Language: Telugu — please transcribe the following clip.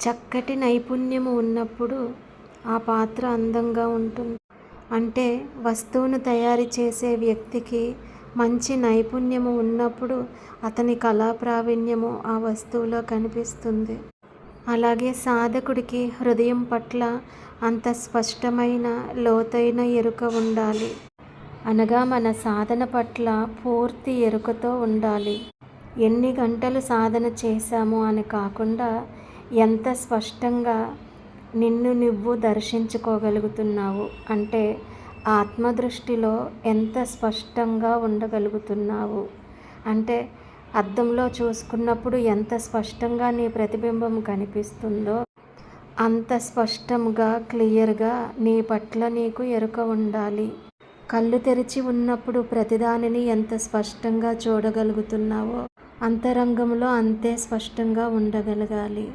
చక్కటి నైపుణ్యము ఉన్నప్పుడు ఆ పాత్ర అందంగా ఉంటుంది. అంటే వస్తువును తయారు చేసే వ్యక్తికి మంచి నైపుణ్యము ఉన్నప్పుడు అతని కళా ప్రావీణ్యము ఆ వస్తువులో కనిపిస్తుంది. అలాగే సాధకుడికి హృదయం పట్ల అంత స్పష్టమైన లోతైన ఎరుక ఉండాలి. అనగా మన సాధన పట్ల పూర్తి ఎరుకతో ఉండాలి. ఎన్ని గంటలు సాధన చేశాము అని కాకుండా ఎంత స్పష్టంగా నిన్ను నువ్వు దర్శించుకోగలుగుతున్నావు అంటే ఆత్మదృష్టిలో ఎంత స్పష్టంగా ఉండగలుగుతున్నావు? అంటే అద్దంలో చూసుకున్నప్పుడు ఎంత స్పష్టంగా నీ ప్రతిబింబం కనిపిస్తుందో అంత స్పష్టంగా క్లియర్గా నీ పట్ల నీకు ఎరుక ఉండాలి. కళ్ళు తెరిచి ఉన్నప్పుడు ప్రతిదానిని ఎంత స్పష్టంగా చూడగలుగుతున్నావో అంతరంగంలో అంతే స్పష్టంగా ఉండగలగాలి.